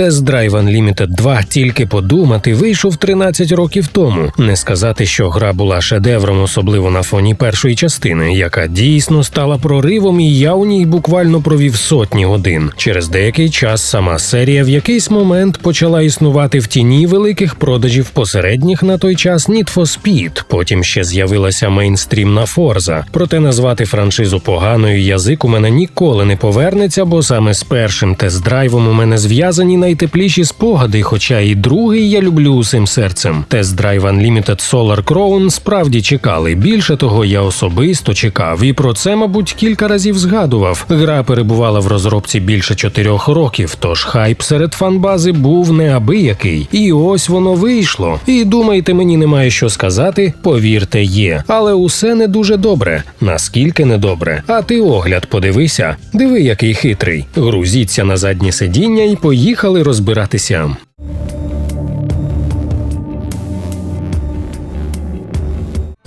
Тест Drive Unlimited 2 тільки подумати вийшов 13 років тому. Не сказати, що гра була шедевром, особливо на фоні першої частини, яка дійсно стала проривом, і я у ній буквально провів сотні годин. Через деякий час сама серія в якийсь момент почала існувати в тіні великих продажів посередніх на той час Need for Speed. Потім ще з'явилася мейнстрімна Forza. Проте назвати франшизу поганою язик у мене ніколи не повернеться, бо саме з першим тест-драйвом у мене зв'язані найтепліші спогади, хоча і другий я люблю усім серцем. Тест-драйв Unlimited Solar Crown справді чекали. Більше того, я особисто чекав, і про це, мабуть, кілька разів згадував. Гра перебувала в розробці більше чотирьох років, тож хайп серед фанбази був неабиякий. І ось воно вийшло. І думаєте, мені немає що сказати? Повірте, є. Але усе не дуже добре. Наскільки не добре? А ти огляд подивися. Диви, який хитрий. Грузіться на заднє сидіння і поїхали розбиратися.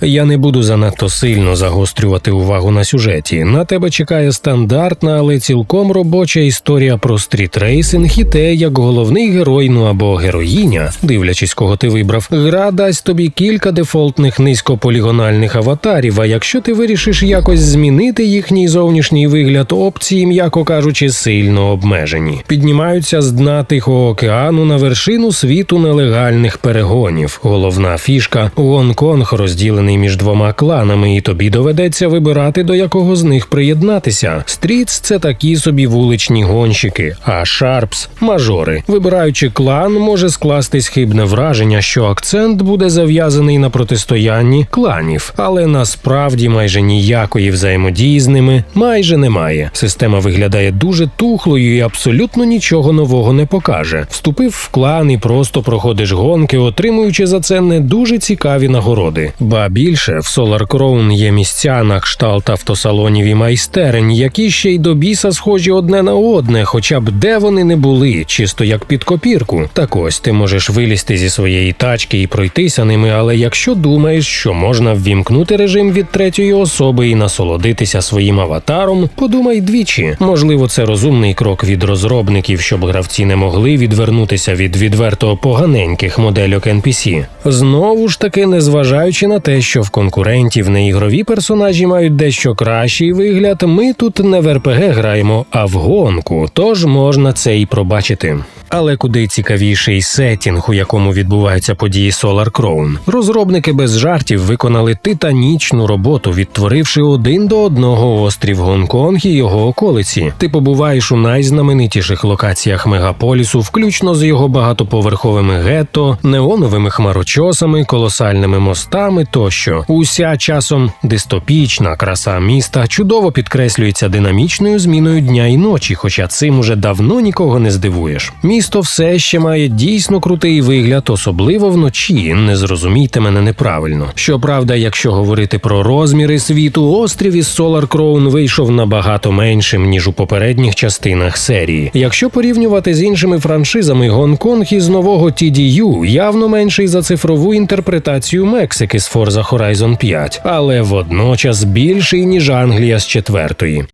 Я не буду занадто сильно загострювати увагу на сюжеті. На тебе чекає стандартна, але цілком робоча історія про стрітрейсинг і те, як головний герой, ну або героїня, дивлячись, кого ти вибрав, гра дасть тобі кілька дефолтних низькополігональних аватарів. А якщо ти вирішиш якось змінити їхній зовнішній вигляд, опції, м'яко кажучи, сильно обмежені. Піднімаються з дна Тихого океану на вершину світу нелегальних перегонів. Головна фішка Гонконг розділений між двома кланами, і тобі доведеться вибирати, до якого з них приєднатися. Стрітс це такі собі вуличні гонщики, а Шарпс мажори. Вибираючи клан, може скластись хибне враження, що акцент буде зав'язаний на протистоянні кланів, але насправді майже ніякої взаємодії з ними майже немає. Система виглядає дуже тухлою і абсолютно нічого нового не покаже. Вступив в клан і просто проходиш гонки, отримуючи за це не дуже цікаві нагороди. Ба більше в Solar Crown є місця на кшталт автосалонів і майстерень, які ще й до біса схожі одне на одне, хоча б де вони не були, чисто як під копірку. Так ось ти можеш вилізти зі своєї тачки і пройтися ними, але якщо думаєш, що можна ввімкнути режим від третьої особи і насолодитися своїм аватаром, подумай двічі. Можливо, це розумний крок від розробників, щоб гравці не могли відвернутися від відверто поганеньких модельок NPC. Знову ж таки, незважаючи на те, що в конкурентів неігрові персонажі мають дещо кращий вигляд, ми тут не в РПГ граємо, а в гонку, тож можна це і пробачити. Але куди цікавіший сетінг, у якому відбуваються події Solar Crown. Розробники без жартів виконали титанічну роботу, відтворивши один до одного острів Гонконг і його околиці. Ти побуваєш у найзнаменитіших локаціях мегаполісу, включно з його багатоповерховими гетто, неоновими хмарочосами, колосальними мостами тощо. Уся часом дистопічна краса міста чудово підкреслюється динамічною зміною дня і ночі, хоча цим уже давно нікого не здивуєш. Місто все ще має дійсно крутий вигляд, особливо вночі. Не зрозумійте мене неправильно. Щоправда, якщо говорити про розміри світу, острів із Solar Crown вийшов набагато меншим ніж у попередніх частинах серії. Якщо порівнювати з іншими франшизами, Гонконг із нового TDU явно менший за цифрову інтерпретацію Мексики з Forza Horizon 5, але водночас більший ніж Англія з четвертої.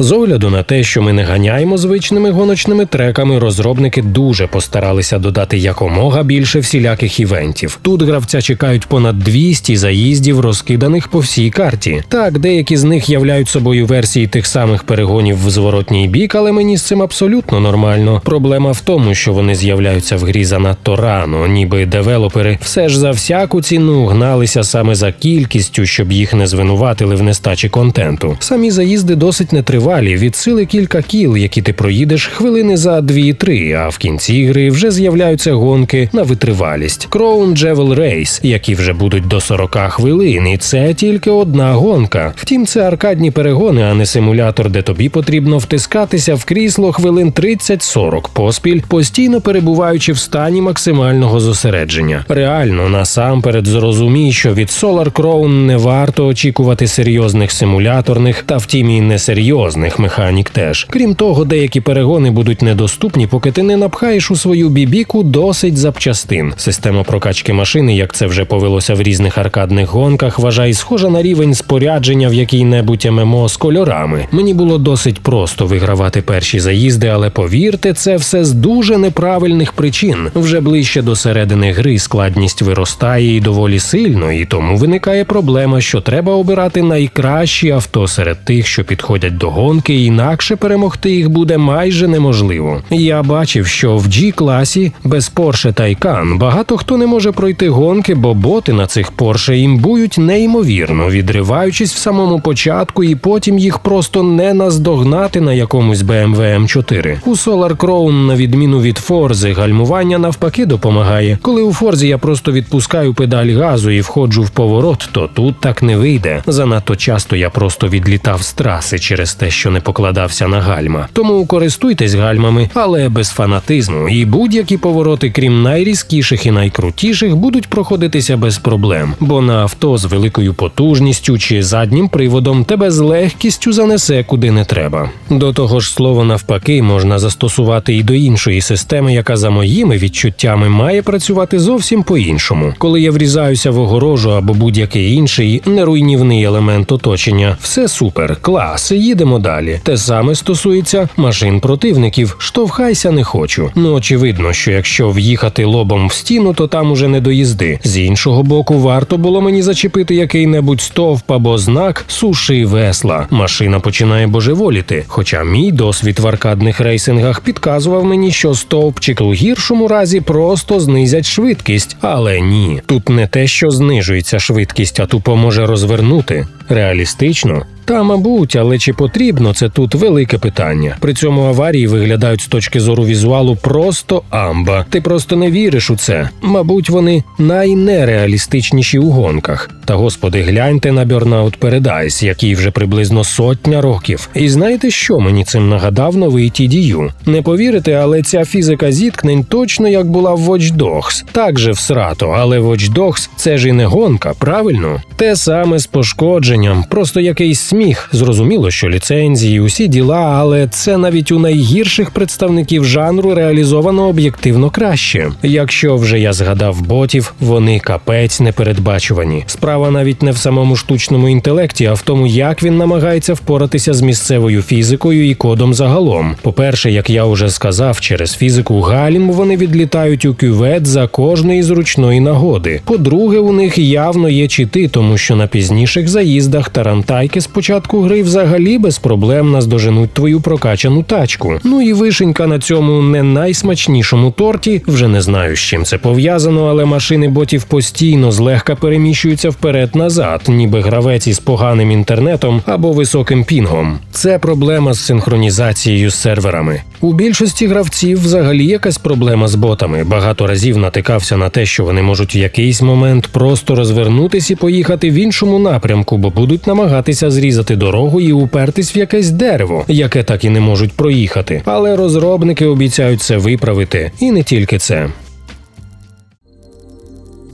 З огляду на те, що ми не ганяємо звичними гоночними треками, розробники дуже постаралися додати якомога більше всіляких івентів. Тут гравця чекають понад 200 заїздів, розкиданих по всій карті. Так, деякі з них являють собою версії тих самих перегонів в зворотній бік, але мені з цим абсолютно нормально. Проблема в тому, що вони з'являються в грі занадто рано, ніби девелопери все ж за всяку ціну гналися саме за кількістю, щоб їх не звинуватили в нестачі контенту. Самі заїзди досить нетривалі, від сили кілька кіл, які ти проїдеш хвилини за 2-3, а в кінці гри вже з'являються гонки на витривалість. Crown Jewel Race, які вже будуть до 40 хвилин, і це тільки одна гонка. Втім, це аркадні перегони, а не симулятор, де тобі потрібно втискатися в крісло хвилин 30-40 поспіль, постійно перебуваючи в стані максимального зосередження. Реально, насамперед зрозумій, що від Solar Crown не варто очікувати серйозних симуляторних та втім і несерйозних серйозних механік теж. Крім того, деякі перегони будуть недоступні, поки ти не напхаєш у свою бібіку досить запчастин. Система прокачки машини, як це вже повелося в різних аркадних гонках, вважай, схожа на рівень спорядження в якій-небудь ММО з кольорами. Мені було досить просто вигравати перші заїзди, але повірте, це все з дуже неправильних причин. Вже ближче до середини гри складність виростає і доволі сильно, і тому виникає проблема, що треба обирати найкращі авто серед тих, що підходять до гонки, інакше перемогти їх буде майже неможливо. Я бачив, що в G-класі без Porsche Taycan багато хто не може пройти гонки, бо боти на цих Porsche імбують неймовірно, відриваючись в самому початку, і потім їх просто не наздогнати на якомусь BMW M4. У Solar Crown, на відміну від Forza, гальмування навпаки допомагає. Коли у Форзі я просто відпускаю педаль газу і входжу в поворот, то тут так не вийде. Занадто часто я просто відлітав з траси через те, що не покладався на гальма. Тому користуйтесь гальмами, але без фанатизму. І будь-які повороти, крім найрізкіших і найкрутіших, будуть проходитися без проблем. Бо на авто з великою потужністю чи заднім приводом тебе з легкістю занесе куди не треба. До того ж, слово навпаки можна застосувати і до іншої системи, яка за моїми відчуттями має працювати зовсім по-іншому. Коли я врізаюся в огорожу або будь-який інший неруйнівний елемент оточення, все супер, клас, їдемо далі. Те саме стосується машин противників. Штовхайся не хочу. Ну очевидно, що якщо в'їхати лобом в стіну, то там уже не доїзди. З іншого боку, варто було мені зачепити який-небудь стовп або знак суши весла. Машина починає божеволіти. Хоча мій досвід в аркадних рейсингах підказував мені, що стовпчик у гіршому разі просто знизять швидкість, але ні, тут не те, що знижується швидкість, а тупо може розвернути. Реалістично. Та, мабуть, але чи потрібно це тут велике питання. При цьому аварії виглядають з точки зору візуалу просто амба. Ти просто не віриш у це. Мабуть, вони найнереалістичніші у гонках. Та господи, гляньте на Burnout Paradise, який вже приблизно сотня років. І знаєте, що мені цим нагадав новий TDU? Не повірите, але ця фізика зіткнень точно як була в Watch Dogs. Так же всрато, але Watch Dogs – це ж і не гонка, правильно? Те саме з пошкодженням, просто якийсь сміх. Зрозуміло, що ліцензії, усі діла, але це навіть у найгірших представників жанру реалізовано об'єктивно краще. Якщо вже я згадав ботів, вони капець непередбачувані. Справа навіть не в самому штучному інтелекті, а в тому, як він намагається впоратися з місцевою фізикою і кодом загалом. По-перше, як я вже сказав, через фізику гальм вони відлітають у кювет за кожної зручної нагоди. По-друге, у них явно є чити, тому що на пізніших заїздах тарантайки з початку гри взагалі без проблем наздоженуть твою прокачану тачку. Ну і вишенька на цьому не найсмачнішому торті. Вже не знаю, з чим це пов'язано, але машини ботів постійно злегка переміщуються вперед-назад, ніби гравець із поганим інтернетом або високим пінгом. Це проблема з синхронізацією з серверами. У більшості гравців взагалі якась проблема з ботами. Багато разів натикався на те, що вони можуть в якийсь момент просто розвернутись і поїхати в іншому напрямку, бо будуть намагатися зрізати дорогу і упертись в якесь дерево, яке так і не можуть проїхати. Але розробники обіцяють це виправити, і не тільки це.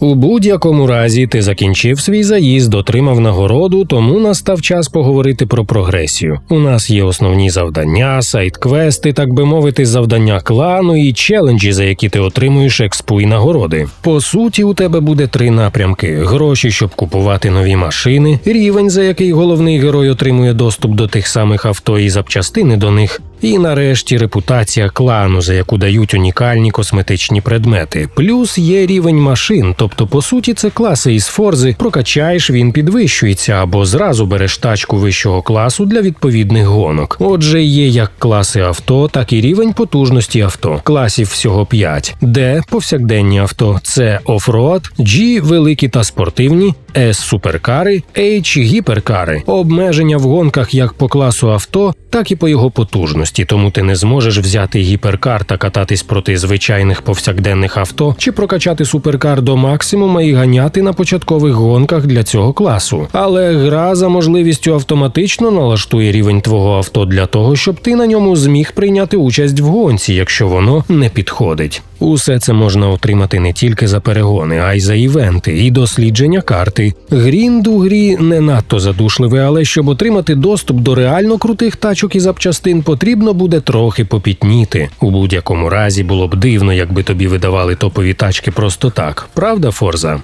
У будь-якому разі ти закінчив свій заїзд, отримав нагороду, тому настав час поговорити про прогресію. У нас є основні завдання, сайт-квести, так би мовити, завдання клану і челенджі, за які ти отримуєш експу і нагороди. По суті, у тебе буде три напрямки: гроші, щоб купувати нові машини, рівень, за який головний герой отримує доступ до тих самих авто і запчастини до них. І нарешті репутація клану, за яку дають унікальні косметичні предмети. Плюс є рівень машин, тобто, по суті, це класи із форзи. Прокачаєш, він підвищується або зразу береш тачку вищого класу для відповідних гонок. Отже, є як класи авто, так і рівень потужності авто. Класів всього 5. Д повсякденні авто. Це офроад, G великі та спортивні, S суперкари, H гіперкари. Обмеження в гонках як по класу авто, так і по його потужності. Складності, тому ти не зможеш взяти гіперкар та кататись проти звичайних повсякденних авто чи прокачати суперкар до максимума і ганяти на початкових гонках для цього класу. Але гра за можливістю автоматично налаштує рівень твого авто для того, щоб ти на ньому зміг прийняти участь в гонці, якщо воно не підходить. Усе це можна отримати не тільки за перегони, а й за івенти і дослідження карти. Грінд у грі не надто задушливий, але щоб отримати доступ до реально крутих тачок і запчастин, потрібно буде трохи попітніти. У будь-якому разі було б дивно, якби тобі видавали топові тачки просто так. Правда, Форза?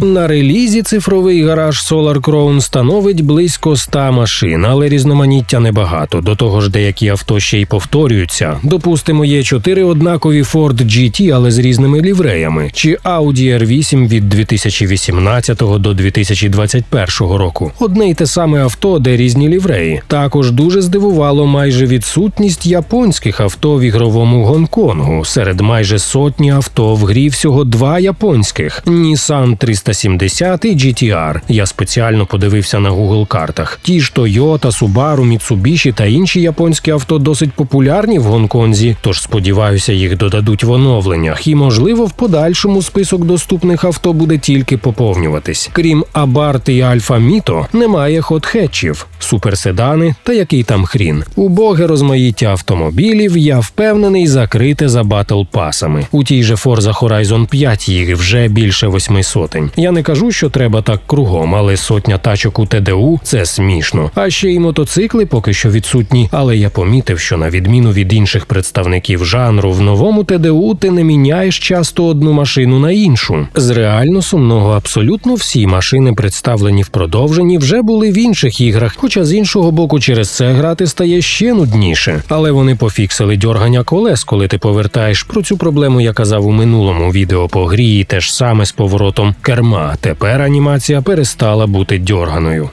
На релізі цифровий гараж Solar Crown становить близько 100 машин, але різноманіття небагато. До того ж, деякі авто ще й повторюються. Допустимо, є чотири однакові Ford GT, але з різними лівреями, чи Audi R8 від 2018 до 2021 року. Одне й те саме авто, де різні лівреї. Також дуже здивувало майже відсутність японських авто в ігровому Гонконгу. Серед майже сотні авто в грі всього два японських: Nissan 370 і GTR. Я спеціально подивився на Google картах. Ті ж Toyota, Subaru, Mitsubishi та інші японські авто досить популярні в Гонконзі, тож сподіваюся, їх додадуть в оновленнях, і можливо в подальшому список доступних авто буде тільки поповнюватись. Крім Abarth і Alfa Mito, немає хот-хетчів, суперседани та який там хрін. Убоге розмаїття автомобілів, я впевнений, закрите за батл пасами. У тій же Forza Horizon 5 їх вже більше восьми сотень. Я не кажу, що треба так кругом, але сотня тачок у ТДУ це смішно. А ще й мотоцикли поки що відсутні. Але я помітив, що на відміну від інших представників жанру, в новому ТДУ ти не міняєш часто одну машину на іншу. З реально сумного абсолютно всі машини, представлені в продовженні, вже були в інших іграх. Хоча з іншого боку, через це грати стає ще нудніше. Але вони пофіксили дьоргання колес, коли ти повертаєш. Про цю проблему я казав у минулому відео по грі, і те ж саме з поворотом керма. Тепер анімація перестала бути дьорганою.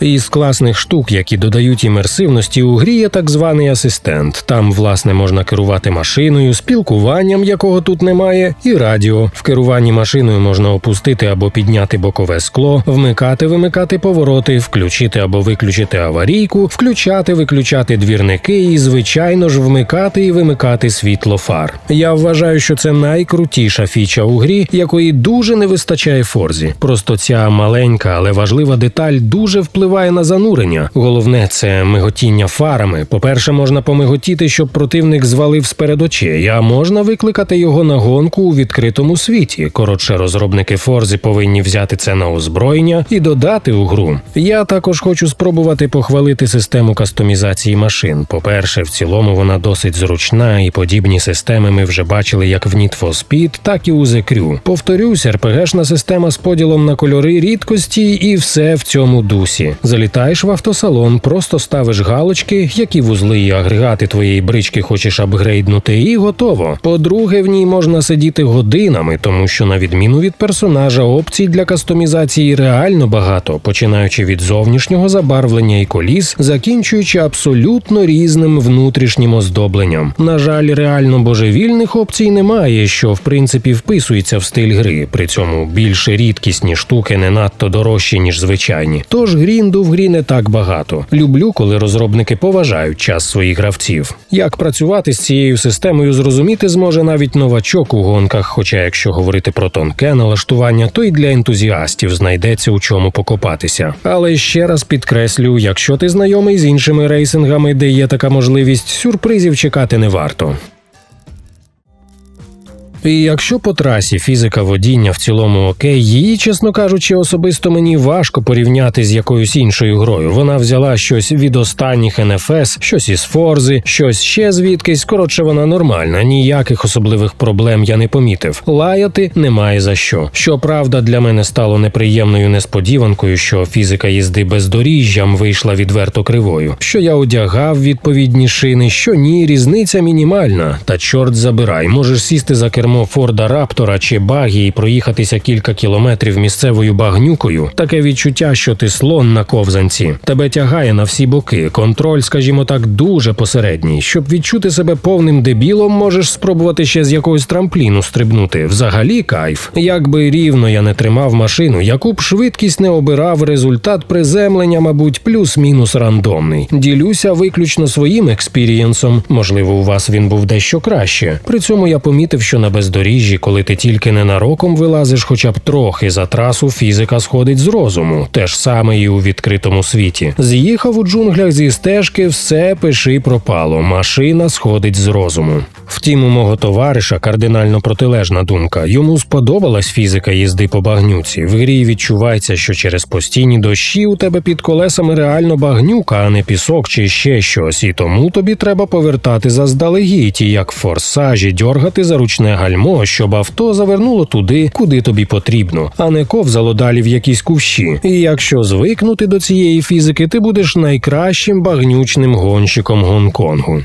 Із класних штук, які додають імерсивності у грі, є так званий асистент. Там, власне, можна керувати машиною, спілкуванням, якого тут немає, і радіо. В керуванні машиною можна опустити або підняти бокове скло, вмикати, вимикати повороти, включити або виключити аварійку, включати, виключати двірники і, звичайно ж, вмикати і вимикати світло фар. Я вважаю, що це найкрутіша фіча у грі, якої дуже не вистачає Форзі. Просто ця маленька, але важлива деталь дуже впливає впливає на занурення. Головне це миготіння фарами. По-перше, можна помиготіти, щоб противник звалив з перед очей, а можна викликати його на гонку у відкритому світі. Коротше, розробники Форзи повинні взяти це на озброєння і додати у гру. Я також хочу спробувати похвалити систему кастомізації машин. По-перше, в цілому вона досить зручна, і подібні системи ми вже бачили як в Need for Speed, так і у The Crew. Повторюсь, РПГшна система з поділом на кольори рідкості, і все в цьому дусі. Залітаєш в автосалон, просто ставиш галочки, які вузли і агрегати твоєї брички хочеш апгрейднути, і готово. По-друге, в ній можна сидіти годинами, тому що, на відміну від персонажа, опцій для кастомізації реально багато, починаючи від зовнішнього забарвлення і коліс, закінчуючи абсолютно різним внутрішнім оздобленням. На жаль, реально божевільних опцій немає, що в принципі вписується в стиль гри. При цьому більше рідкісні штуки не надто дорожчі, ніж звичайні. Тож грінду в грі не так багато. Люблю, коли розробники поважають час своїх гравців. Як працювати з цією системою, зрозуміти зможе навіть новачок у гонках. Хоча, якщо говорити про тонке налаштування, то й для ентузіастів знайдеться у чому покопатися. Але ще раз підкреслю: якщо ти знайомий з іншими рейсингами, де є така можливість, сюрпризів чекати не варто. І якщо по трасі фізика водіння в цілому окей, її, чесно кажучи, особисто мені важко порівняти з якоюсь іншою грою. Вона взяла щось від останніх НФС, щось із Форзи, щось ще звідкись. Коротше, вона нормальна. Ніяких особливих проблем я не помітив. Лаяти немає за що. Щоправда, для мене стало неприємною несподіванкою, що фізика їзди бездоріжжям вийшла відверто кривою. Що я одягав відповідні шини, що ні, різниця мінімальна. Та чорт забирай, можеш сісти за кермо кермо Форда Раптора чи багі і проїхатися кілька кілометрів місцевою багнюкою, таке відчуття, що ти слон на ковзанці. Тебе тягає на всі боки. Контроль, скажімо так, дуже посередній. Щоб відчути себе повним дебілом, можеш спробувати ще з якогось трампліну стрибнути. Взагалі кайф. Якби рівно я не тримав машину, яку б швидкість не обирав, результат приземлення, мабуть, плюс-мінус рандомний. Ділюся виключно своїм експірієнсом. Можливо, у вас він був дещо краще. При цьому я помітив, що на бездоріжжі, коли ти тільки ненароком вилазиш, хоча б трохи за трасу, фізика сходить з розуму. Те ж саме і у відкритому світі. З'їхав у джунглях зі стежки, все пиши пропало. Машина сходить з розуму. Втім, у мого товариша кардинально протилежна думка. Йому сподобалась фізика їзди по багнюці. В грі відчувається, що через постійні дощі у тебе під колесами реально багнюка, а не пісок чи ще щось. І тому тобі треба повертати заздалегідь, як в форсажі дьоргати за ручне гальмо, щоб авто завернуло туди, куди тобі потрібно, а не ковзало далі в якісь кущі. І якщо звикнути до цієї фізики, ти будеш найкращим багнючним гонщиком Гонконгу.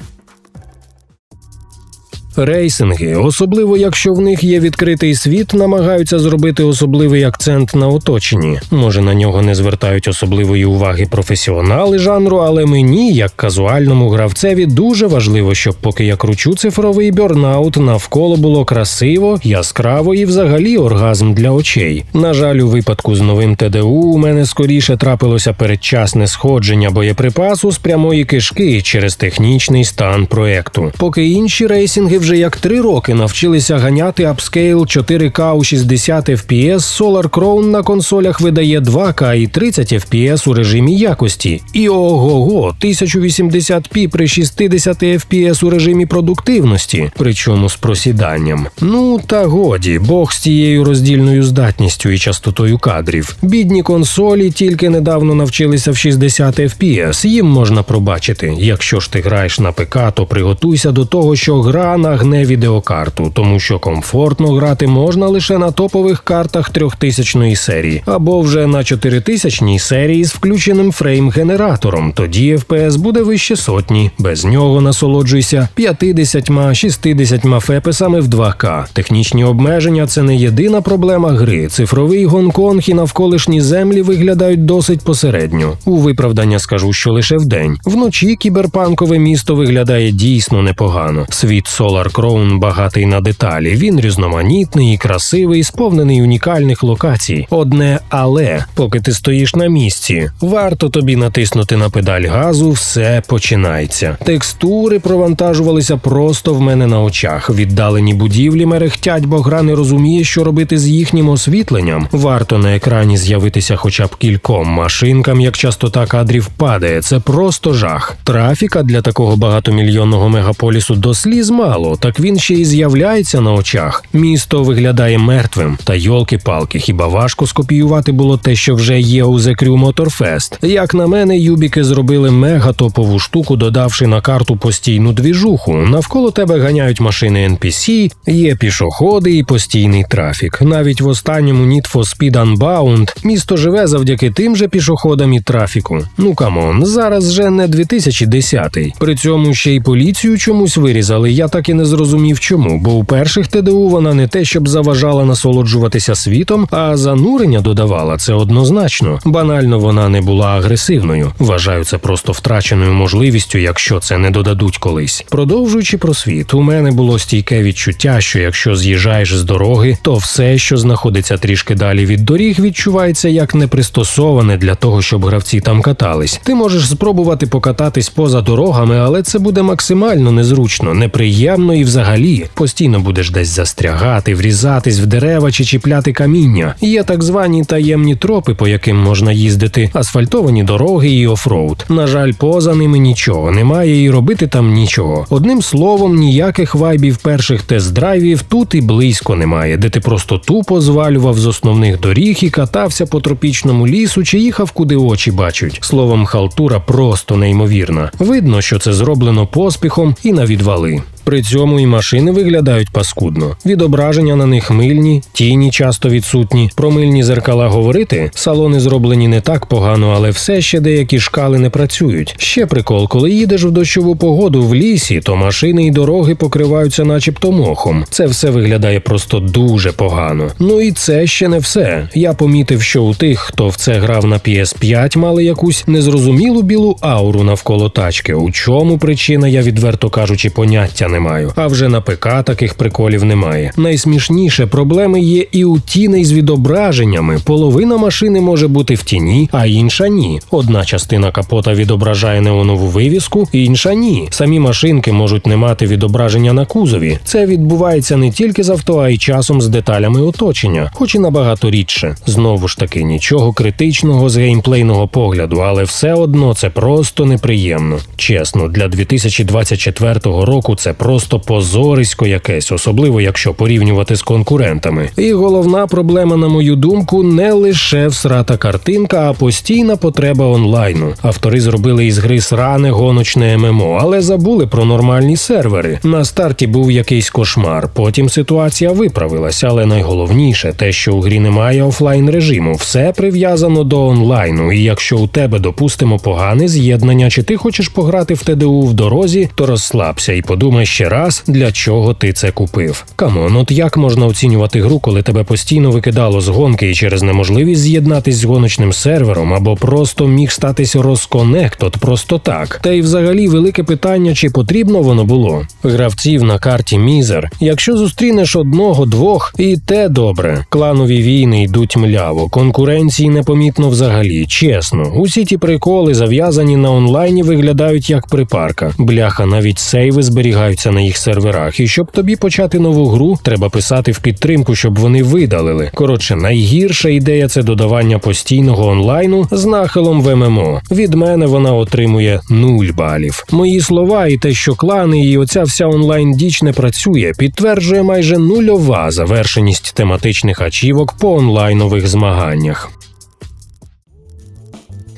Рейсинги, особливо якщо в них є відкритий світ, намагаються зробити особливий акцент на оточенні. Може на нього не звертають особливої уваги професіонали жанру, але мені, як казуальному гравцеві, дуже важливо, щоб поки я кручу цифровий бьорнаут, навколо було красиво, яскраво і взагалі оргазм для очей. На жаль, у випадку з новим ТДУ у мене скоріше трапилося передчасне сходження боєприпасу з прямої кишки через технічний стан проекту. Поки інші рейсинги вже як три роки навчилися ганяти апскейл 4К у 60 FPS, Solar Crown на консолях видає 2К і 30 FPS у режимі якості. І ого-го, 1080p при 60 FPS у режимі продуктивності, причому з просіданням. Ну та годі, Бог з тією роздільною здатністю і частотою кадрів. Бідні консолі тільки недавно навчилися в 60 FPS, їм можна пробачити. Якщо ж ти граєш на ПК, то приготуйся до того, що гра нагне відеокарту, тому що комфортно грати можна лише на топових картах 3000 серії, або вже на 4000 серії з включеним фрейм-генератором. Тоді FPS буде вище сотні. Без нього насолоджуйся 50-60 фепесами в 2К. Технічні обмеження це не єдина проблема гри. Цифровий Гонконг і навколишні землі виглядають досить посередньо. У виправдання скажу, що лише вдень. Вночі кіберпанкове місто виглядає дійсно непогано. Світ Solar Crown багатий на деталі. Він різноманітний і красивий, сповнений унікальних локацій. Одне але поки ти стоїш на місці, варто тобі натиснути на педаль газу, все починається. Текстури провантажувалися просто в мене на очах. Віддалені будівлі мерехтять, бо гра не розуміє, що робити з їхнім освітленням. Варто на екрані з'явитися хоча б кільком машинкам, як частота кадрів падає. Це просто жах. Трафіка для такого багатомільйонного мегаполісу до сліз мало, так він ще й з'являється на очах. Місто виглядає мертвим. Та йолки-палки, хіба важко скопіювати було те, що вже є у The Crew Motorfest? Як на мене, юбіки зробили мега топову штуку, додавши на карту постійну двіжуху. Навколо тебе ганяють машини NPC, є пішоходи і постійний трафік. Навіть в останньому Need for Speed Unbound місто живе завдяки тим же пішоходам і трафіку. Ну камон, зараз вже не 2010-й. При цьому ще й поліцію чомусь вирізали. Я так і не зрозумів, чому, бо у перших ТДУ вона не те, щоб заважала насолоджуватися світом, а занурення додавала це однозначно. Банально вона не була агресивною. Вважаю це просто втраченою можливістю, якщо це не додадуть колись. Продовжуючи про світ, у мене було стійке відчуття, що якщо з'їжджаєш з дороги, то все, що знаходиться трішки далі від доріг, відчувається як непристосоване для того, щоб гравці там катались. Ти можеш спробувати покататись поза дорогами, але це буде максимально незручно, неприємно і взагалі постійно будеш десь застрягати, врізатись в дерева чи чіпляти каміння. Є так звані таємні тропи, по яким можна їздити, асфальтовані дороги і офроуд. На жаль, поза ними нічого немає і робити там нічого. Одним словом, ніяких вайбів перших тест-драйвів тут і близько немає, де ти просто тупо звалював з основних доріг і катався по тропічному лісу чи їхав куди очі бачать. Словом, халтура просто неймовірна. Видно, що це зроблено поспіхом і на відвали. При цьому і машини виглядають паскудно. Відображення на них мильні, тіні часто відсутні. Про мильні зеркала говорити салони зроблені не так погано, але все ще деякі шкали не працюють. Ще прикол, коли їдеш в дощову погоду в лісі, то машини і дороги покриваються, начебто мохом. Це все виглядає просто дуже погано. Ну і це ще не все. Я помітив, що у тих, хто в це грав на PS5, мали якусь незрозумілу білу ауру навколо тачки. У чому причина, я відверто кажучи, поняття не маю. А вже на ПК таких приколів немає. Найсмішніше проблеми є і у тіней з відображеннями. Половина машини може бути в тіні, а інша ні. Одна частина капота відображає неонову вивіску, інша ні. Самі машинки можуть не мати відображення на кузові. Це відбувається не тільки з авто, а й часом з деталями оточення, хоч і набагато рідше. Знову ж таки, нічого критичного з геймплейного погляду, але все одно це просто неприємно. Чесно, для 2024 року це просто позорисько якесь, особливо якщо порівнювати з конкурентами. І головна проблема, на мою думку, не лише всрата картинка, а постійна потреба онлайну. Автори зробили із гри сране гоночне ММО, але забули про нормальні сервери. На старті був якийсь кошмар. Потім ситуація виправилася, але найголовніше те, що у грі немає офлайн режиму, все прив'язано до онлайну. І якщо у тебе, допустимо, погане з'єднання, чи ти хочеш пограти в ТДУ в дорозі, то розслабся і подумай ще раз, для чого ти це купив. Камон, от як можна оцінювати гру, коли тебе постійно викидало з гонки і через неможливість з'єднатись з гоночним сервером, або просто міг статись розконект, от просто так. Та й взагалі велике питання, чи потрібно воно було. Гравців на карті Мізер. Якщо зустрінеш одного-двох, і те добре. Кланові війни йдуть мляво, конкуренції непомітно взагалі. Чесно, усі ті приколи, зав'язані на онлайні, виглядають як припарка. Бляха, навіть сейви зберігаються на їх серверах. І щоб тобі почати нову гру, треба писати в підтримку, щоб вони видалили. Коротше, найгірша ідея це додавання постійного онлайну з нахилом в ММО. Від мене вона отримує нуль балів. Мої слова і те, що клани і оця вся онлайн діч не працює, підтверджує майже нульова завершеність тематичних ачівок по онлайнових змаганнях.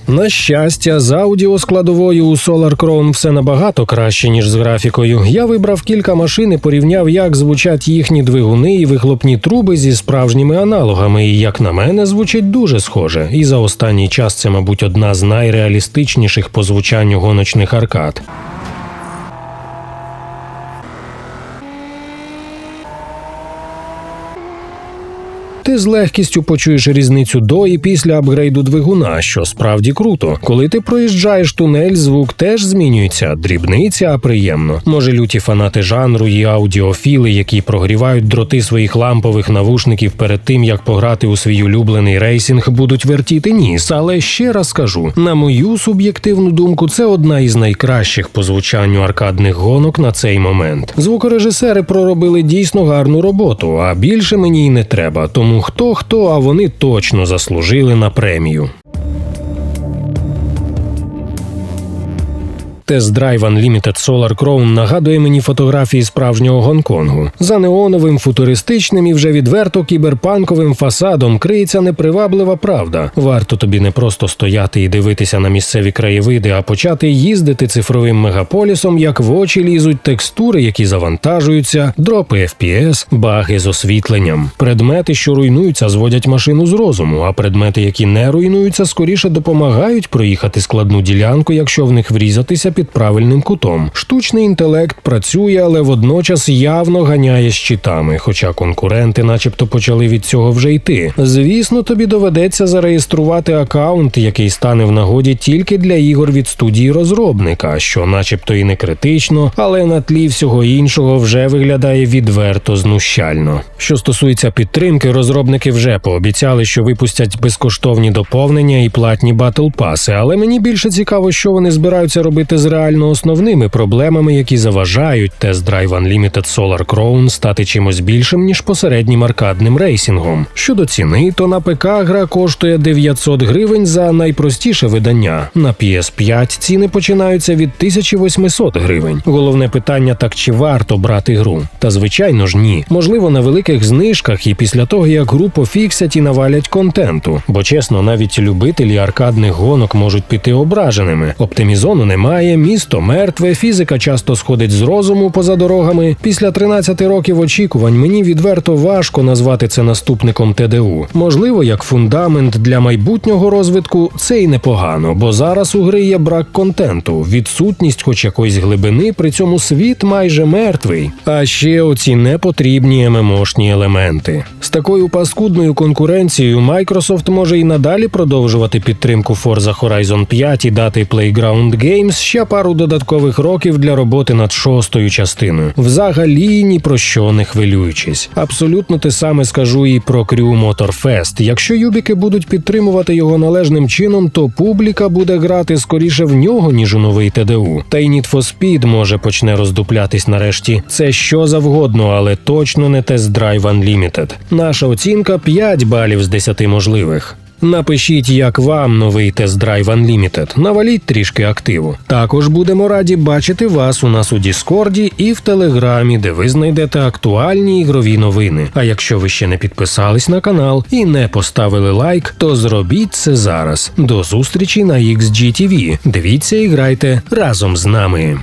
На щастя, з аудіоскладовою у Solar Crown все набагато краще, ніж з графікою. Я вибрав кілька машин і порівняв, як звучать їхні двигуни і вихлопні труби зі справжніми аналогами. І як на мене, звучить дуже схоже. І за останній час це, мабуть, одна з найреалістичніших по звучанню гоночних аркад. З легкістю почуєш різницю до і після апгрейду двигуна, що справді круто. Коли ти проїжджаєш тунель, звук теж змінюється, дрібниця, а приємно. Може, люті фанати жанру і аудіофіли, які прогрівають дроти своїх лампових навушників перед тим, як пограти у свій улюблений рейсінг, будуть вертіти ніс. Але ще раз скажу: на мою суб'єктивну думку, це одна із найкращих по звучанню аркадних гонок на цей момент. Звукорежисери проробили дійсно гарну роботу, а більше мені й не треба. Тому хто хто, а вони точно заслужили на премію. Тест-драйв Unlimited Solar Crown нагадує мені фотографії справжнього Гонконгу. За неоновим, футуристичним і вже відверто кіберпанковим фасадом криється неприваблива правда. Варто тобі не просто стояти і дивитися на місцеві краєвиди, а почати їздити цифровим мегаполісом, як в очі лізуть текстури, які завантажуються, дропи FPS, баги з освітленням. Предмети, що руйнуються, зводять машину з розуму, а предмети, які не руйнуються, скоріше допомагають проїхати складну ділянку, якщо в них врізатися під правильним кутом. Штучний інтелект працює, але водночас явно ганяє щитами, хоча конкуренти, начебто, почали від цього вже йти. Звісно, тобі доведеться зареєструвати аккаунт, який стане в нагоді тільки для ігор від студії розробника, що, начебто, і не критично, але на тлі всього іншого вже виглядає відверто знущально. Що стосується підтримки, розробники вже пообіцяли, що випустять безкоштовні доповнення і платні батл паси, але мені більше цікаво, що вони збираються робити з реально основними проблемами, які заважають тест-драйв Unlimited Solar Crown стати чимось більшим ніж посереднім аркадним рейсінгом. Щодо ціни, то на ПК гра коштує 900 гривень за найпростіше видання. На PS5 ціни починаються від 1800 гривень. Головне питання так чи варто брати гру? Та звичайно ж ні. Можливо, на великих знижках і після того як гру пофіксять і навалять контенту. Бо чесно, навіть любителі аркадних гонок можуть піти ображеними. Оптимізону немає, місто мертве, фізика часто сходить з розуму поза дорогами. Після 13 років очікувань мені відверто важко назвати це наступником ТДУ. Можливо, як фундамент для майбутнього розвитку це й непогано, бо зараз у гри є брак контенту, відсутність хоч якоїсь глибини, при цьому світ майже мертвий. А ще оці непотрібні ММОшні елементи. З такою паскудною конкуренцією Microsoft може і надалі продовжувати підтримку Forza Horizon 5 і дати Playground Games ще пару додаткових років для роботи над шостою частиною. Взагалі ні про що не хвилюючись. Абсолютно те саме скажу і про Crew Motorfest. Якщо юбіки будуть підтримувати його належним чином, то публіка буде грати скоріше в нього, ніж у новий ТДУ. Та й Need for Speed може почне роздуплятись нарешті. Це що завгодно, але точно не Test Drive Unlimited. Наша оцінка 5 балів з 10 можливих. Напишіть, як вам новий тест Drive Unlimited. Наваліть трішки активу. Також будемо раді бачити вас у нас у Діскорді і в Телеграмі, де ви знайдете актуальні ігрові новини. А якщо ви ще не підписались на канал і не поставили лайк, то зробіть це зараз. До зустрічі на XGTV. Дивіться і грайте разом з нами.